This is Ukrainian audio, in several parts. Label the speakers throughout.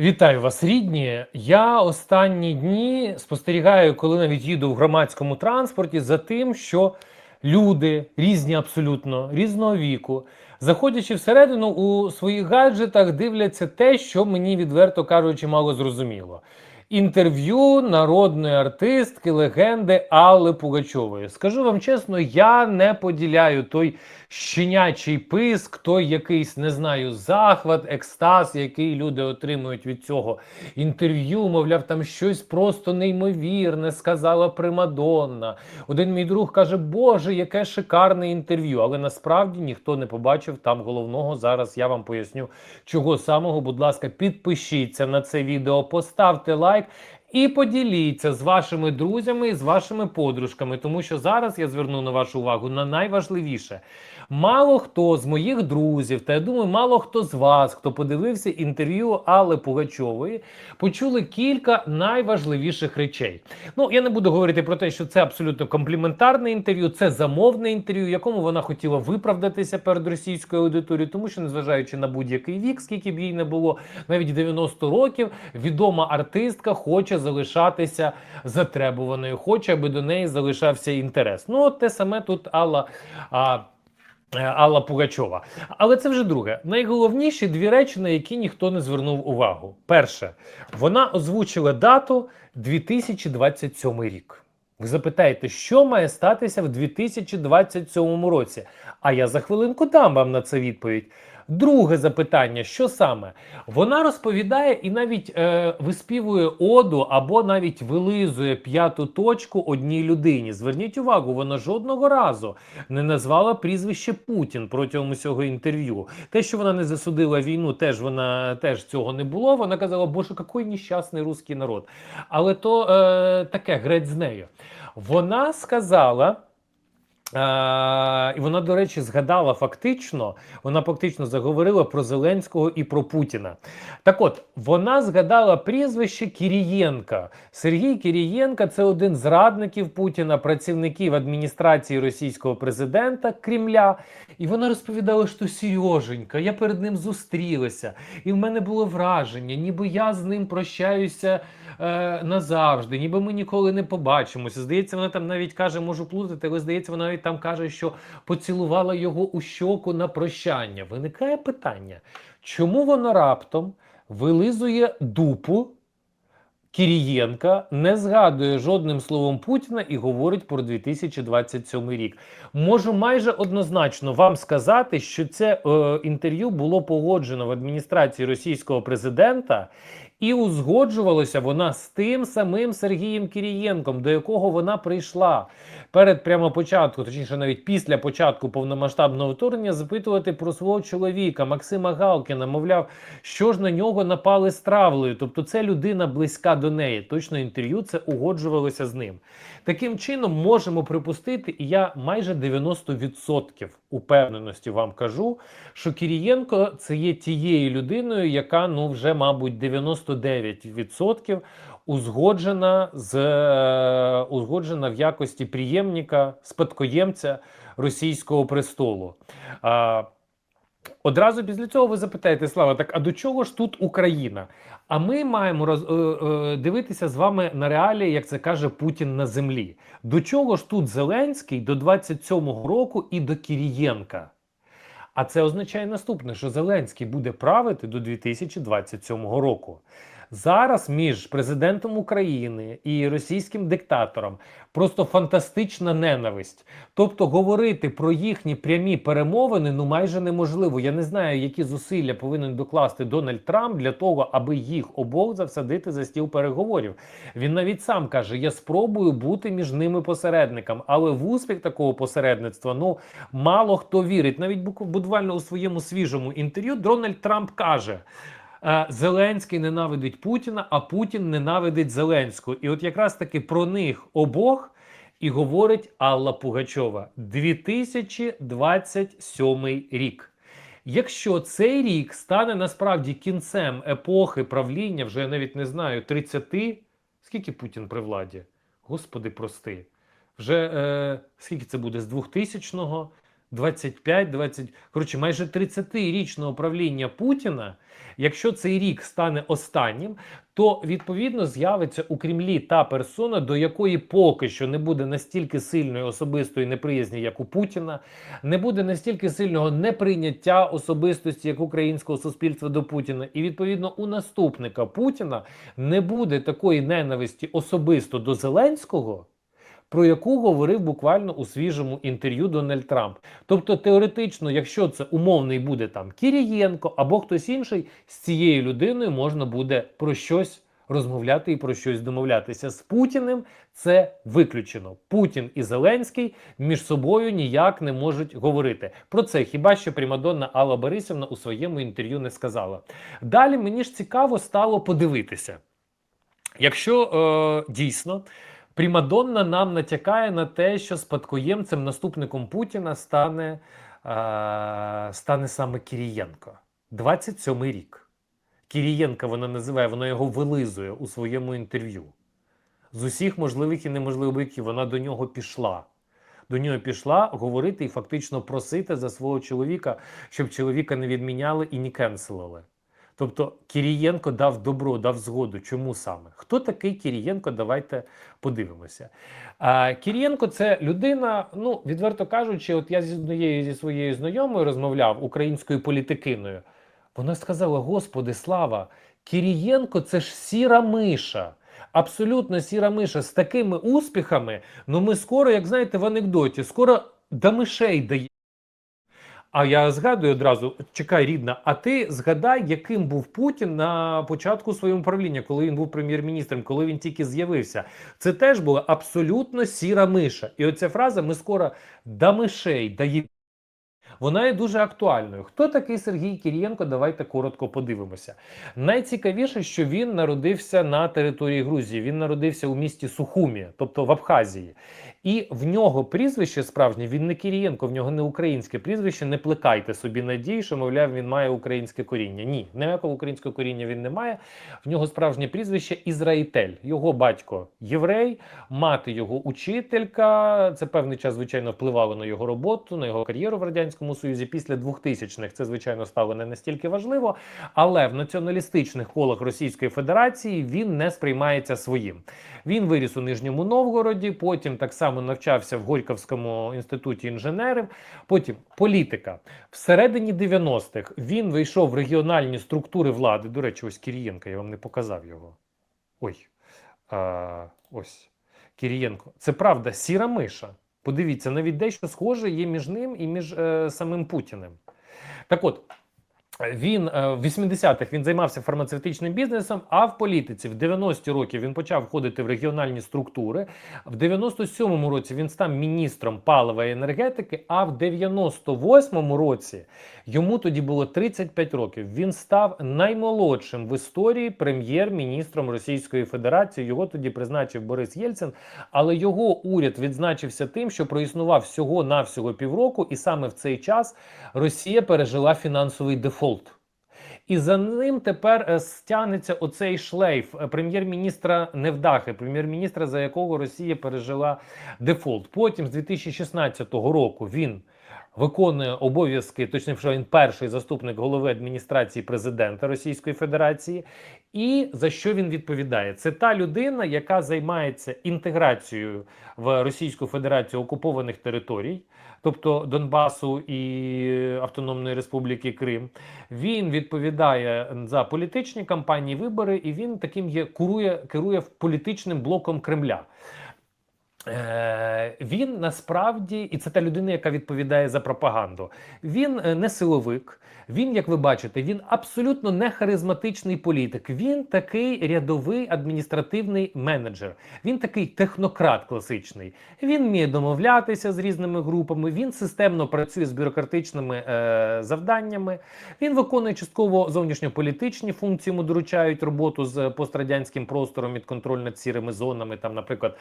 Speaker 1: Вітаю вас, рідні. Я останні дні спостерігаю, коли навіть їду в громадському транспорті, за тим, що люди різні абсолютно різного віку, заходячи всередину у своїх гаджетах, дивляться те, що мені відверто кажучи, мало зрозуміло. Інтерв'ю народної артистки, легенди Алли Пугачової. Скажу вам чесно, я не поділяю той щенячий писк, той якийсь не знаю, захват, екстаз, який люди отримують від цього інтерв'ю. Мовляв, там щось просто неймовірне, сказала Примадонна. Один мій друг каже: Боже, яке шикарне інтерв'ю. Але насправді ніхто не побачив там головного. Зараз я вам поясню, чого самого. Будь ласка, підпишіться на це відео, поставте лайк. subscribe І поділіться з вашими друзями і з вашими подружками, тому що зараз я зверну на вашу увагу на найважливіше. Мало хто з моїх друзів, та я думаю, мало хто з вас, хто подивився інтерв'ю Алли Пугачової, почули кілька найважливіших речей. Ну, я не буду говорити про те, що це абсолютно компліментарне інтерв'ю, це замовне інтерв'ю, в якому вона хотіла виправдатися перед російською аудиторією, тому що, незважаючи на будь-який вік, скільки б їй не було, навіть 90 років, відома артистка хоче залишатися затребуваною, хоче, аби до неї залишався інтерес. Ну, от те саме тут Алла. А, Е, Алла Пугачова. Але це вже друге. Найголовніші дві речі, на які ніхто не звернув увагу. Перше, вона озвучила дату 2027 рік. Ви запитаєте, що має статися в 2027 році? А я за хвилинку дам вам на це відповідь. Друге запитання: що саме? Вона розповідає і навіть е, виспівує оду або навіть вилизує п'яту точку одній людині. Зверніть увагу, вона жодного разу не назвала прізвище Путін протягом усього інтерв'ю. Те, що вона не засудила війну, теж вона теж цього не було. Вона казала, боже, який нещасний русський народ. Але то е, таке греть з нею. Вона сказала. А, і вона, до речі, згадала фактично, вона фактично заговорила про Зеленського і про Путіна. Так от, вона згадала прізвище Кірієнка. Сергій Кірієнка це один з радників Путіна, працівників адміністрації російського президента Кремля. І вона розповідала, що Сереженька, я перед ним зустрілася, і в мене було враження, ніби я з ним прощаюся е, назавжди, ніби ми ніколи не побачимося. Здається, вона там навіть каже, можу плутати, але здається, вона навіть там каже, що поцілувала його у щоку на прощання. Виникає питання, чому вона раптом вилизує дупу? Кірієнка не згадує жодним словом Путіна і говорить про 2027 рік. Можу майже однозначно вам сказати, що це е, інтерв'ю було погоджено в адміністрації російського президента, і узгоджувалося вона з тим самим Сергієм Кірієнком, до якого вона прийшла перед прямо початку, точніше, навіть після початку повномасштабного вторгнення, запитувати про свого чоловіка Максима Галкіна. Мовляв, що ж на нього напали з травлею. Тобто, це людина близька до неї. Точно інтерв'ю це угоджувалося з ним. Таким чином можемо припустити, і я майже 90% упевненості вам кажу, що Кірієнко це є тією людиною, яка ну вже, мабуть, 99% узгоджена з е, узгоджена в якості приємника, спадкоємця російського престолу. А, Одразу після цього ви запитаєте, Слава, так а до чого ж тут Україна? А ми маємо роз, е, е, дивитися з вами на реалії, як це каже Путін на землі. До чого ж тут Зеленський до 27-го року і до Кірієнка? А це означає наступне: що Зеленський буде правити до 2027 року. Зараз між президентом України і російським диктатором просто фантастична ненависть. Тобто говорити про їхні прямі перемовини ну майже неможливо. Я не знаю, які зусилля повинен докласти Дональд Трамп для того, аби їх обох засадити за стіл переговорів. Він навіть сам каже: Я спробую бути між ними посередником, але в успіх такого посередництва ну мало хто вірить. Навіть буквально у своєму свіжому інтерв'ю Дональд Трамп каже. Е, Зеленський ненавидить Путіна, а Путін ненавидить Зеленського. І от якраз таки про них обох і говорить Алла Пугачова 2027 рік. Якщо цей рік стане насправді кінцем епохи правління, вже я навіть не знаю, 30, скільки Путін при владі? Господи, прости. Вже е, скільки це буде з 2000-го 25, 20, коротше, майже 30-річного правління Путіна. Якщо цей рік стане останнім, то відповідно з'явиться у Кремлі та персона, до якої поки що не буде настільки сильної особистої неприязні, як у Путіна, не буде настільки сильного неприйняття особистості як українського суспільства до Путіна, і відповідно у наступника Путіна не буде такої ненависті особисто до Зеленського. Про яку говорив буквально у свіжому інтерв'ю Дональд Трамп. Тобто, теоретично, якщо це умовний буде там Кірієнко або хтось інший, з цією людиною можна буде про щось розмовляти і про щось домовлятися. З Путіним це виключено. Путін і Зеленський між собою ніяк не можуть говорити. Про це хіба що Примадонна Алла Борисівна у своєму інтерв'ю не сказала. Далі мені ж цікаво стало подивитися. Якщо е, дійсно Примадонна нам натякає на те, що спадкоємцем наступником Путіна стане, е, стане саме Кірієнко. 27-й рік. Кірієнка вона називає, вона його вилизує у своєму інтерв'ю. З усіх можливих і неможливих боків вона до нього пішла. До нього пішла говорити і фактично просити за свого чоловіка, щоб чоловіка не відміняли і не кенселили. Тобто Кірієнко дав добро, дав згоду. Чому саме? Хто такий Кірієнко? Давайте подивимося. А, Кірієнко це людина, ну, відверто кажучи, от я зі однією зі своєю знайомою розмовляв українською політикиною. Вона сказала: Господи, слава, Кірієнко це ж сіра миша. Абсолютно сіра миша з такими успіхами. Ну ми скоро, як знаєте, в анекдоті, скоро до мишей дає. А я згадую одразу: чекай, рідна, а ти згадай, яким був Путін на початку свого правління, коли він був прем'єр-міністром, коли він тільки з'явився. Це теж була абсолютно сіра миша. І оця фраза ми скоро до мишей дає. Вона є дуже актуальною. Хто такий Сергій Кірієнко? Давайте коротко подивимося. Найцікавіше, що він народився на території Грузії. Він народився у місті Сухумі, тобто в Абхазії. І в нього прізвище справжнє, він не Кірієнко, в нього не українське прізвище. Не плекайте собі надії, що, мовляв, він має українське коріння. Ні, ніякого українського коріння він не має. В нього справжнє прізвище Ізраїтель. Його батько єврей, мати його учителька. Це певний час, звичайно, впливало на його роботу, на його кар'єру в радянському союзі. Після 2000-х це звичайно стало не настільки важливо, але в націоналістичних колах Російської Федерації він не сприймається своїм. Він виріс у Нижньому Новгороді, потім так само навчався в Горьковському інституті інженерів. Потім політика. Всередині 90-х він вийшов в регіональні структури влади. До речі, ось Кірієнка, я вам не показав його. Ой, а, ось Кірієнко. Це правда, сіра миша. Подивіться, навіть дещо схоже є між ним і між е, самим Путіним. Так от. Він е, в 80-х він займався фармацевтичним бізнесом, а в політиці в 90-ті роки він почав входити в регіональні структури. В 97-му році він став міністром палива і енергетики. А в 98-му році йому тоді було 35 років. Він став наймолодшим в історії прем'єр-міністром Російської Федерації. Його тоді призначив Борис Єльцин. Але його уряд відзначився тим, що проіснував всього навсього півроку, і саме в цей час Росія пережила фінансовий дефолт. І за ним тепер е, стягнеться оцей шлейф е, прем'єр-міністра невдахи, прем'єр-міністра, за якого Росія пережила дефолт. Потім з 2016 року він виконує обов'язки, точніше, він перший заступник голови адміністрації президента Російської Федерації. І за що він відповідає? Це та людина, яка займається інтеграцією в Російську Федерацію окупованих територій, тобто Донбасу і Автономної Республіки Крим. Він відповідає за політичні кампанії, вибори, і він таким є курує керує політичним блоком Кремля. Е, Він насправді, і це та людина, яка відповідає за пропаганду. Він е, не силовик. Він, як ви бачите, він абсолютно не харизматичний політик. Він такий рядовий адміністративний менеджер. Він такий технократ класичний. Він вміє домовлятися з різними групами. Він системно працює з бюрократичними е, завданнями. Він виконує частково зовнішньополітичні функції. Йому доручають роботу з пострадянським простором від контроль над сірими зонами, там, наприклад,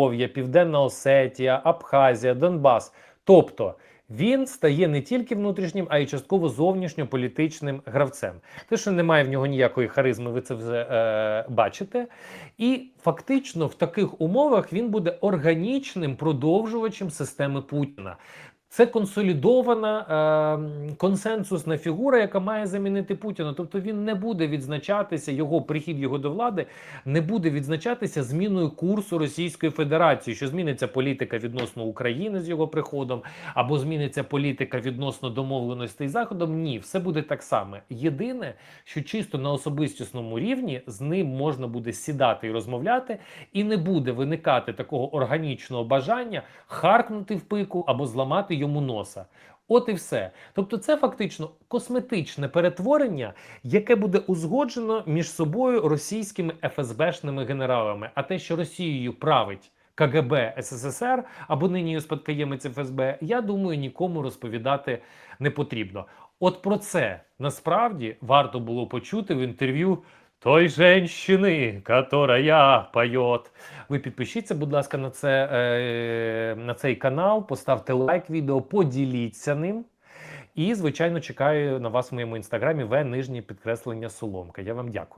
Speaker 1: Придністров'я, Південна Осетія, Абхазія, Донбас. Тобто. Він стає не тільки внутрішнім, а й частково зовнішньополітичним гравцем. Те, що немає в нього ніякої харизми, ви це вже е, бачите. І фактично в таких умовах він буде органічним продовжувачем системи Путіна. Це консолідована е, консенсусна фігура, яка має замінити Путіна. Тобто він не буде відзначатися, його прихід його до влади не буде відзначатися зміною курсу Російської Федерації, що зміниться політика відносно України з його приходом, або зміниться політика відносно домовленостей Заходом. Ні, все буде так само. Єдине, що чисто на особистісному рівні з ним можна буде сідати і розмовляти, і не буде виникати такого органічного бажання харкнути в пику або зламати йому носа. От і все. Тобто, це фактично косметичне перетворення, яке буде узгоджено між собою російськими ФСБшними генералами. А те, що Росією править КГБ СССР або нині спадкоємець ФСБ, я думаю, нікому розповідати не потрібно. От про це насправді варто було почути в інтерв'ю той женщини, которая поет. Ви підпишіться, будь ласка, на, це, е, на цей канал, поставте лайк відео, поділіться ним. І, звичайно, чекаю на вас в моєму інстаграмі В нижнє підкреслення Соломка. Я вам дякую.